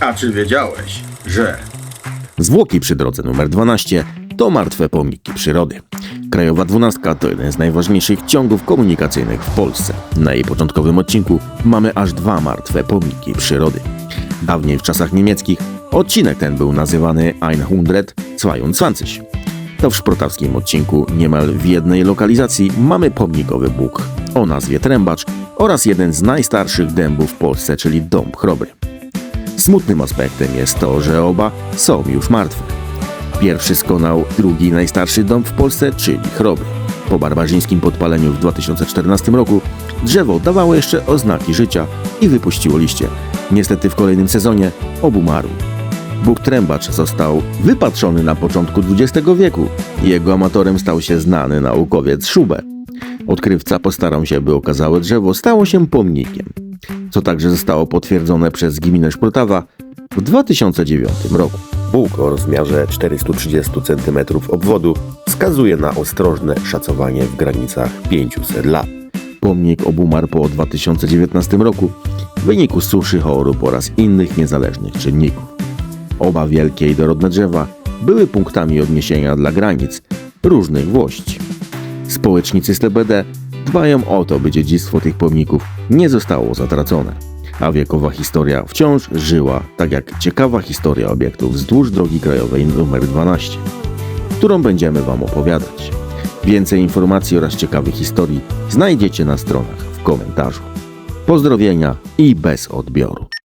A czy wiedziałeś, że Zwłoki przy drodze numer 12 to martwe pomniki przyrody. Krajowa Dwunastka to jeden z najważniejszych ciągów komunikacyjnych w Polsce. Na jej początkowym odcinku mamy aż dwa martwe pomniki przyrody. Dawniej w czasach niemieckich odcinek ten był nazywany 122. To w szprotawskim odcinku niemal w jednej lokalizacji mamy pomnikowy Bóg o nazwie Trębacz oraz jeden z najstarszych dębów w Polsce, czyli Dąb Chrobry. Smutnym aspektem jest to, że oba są już martwe. Pierwszy skonał drugi najstarszy dom w Polsce, czyli chroby. Po barbarzyńskim podpaleniu w 2014 roku drzewo dawało jeszcze oznaki życia i wypuściło liście. Niestety w kolejnym sezonie obumarł. Bóg Trębacz został wypatrzony na początku XX wieku. Jego amatorem stał się znany naukowiec Schubert. Odkrywca postarał się, by okazałe drzewo stało się pomnikiem co także zostało potwierdzone przez gminę Szprotawa w 2009 roku. Bóg o rozmiarze 430 cm obwodu wskazuje na ostrożne szacowanie w granicach 500 lat. Pomnik obumarł po 2019 roku w wyniku suszy, chorób oraz innych niezależnych czynników. Oba wielkie i dorodne drzewa były punktami odniesienia dla granic różnych włości. Społecznicy z TBD dbają o to, by dziedzictwo tych pomników nie zostało zatracone, a wiekowa historia wciąż żyła, tak jak ciekawa historia obiektów wzdłuż drogi krajowej nr 12, którą będziemy Wam opowiadać. Więcej informacji oraz ciekawych historii znajdziecie na stronach w komentarzu. Pozdrowienia i bez odbioru.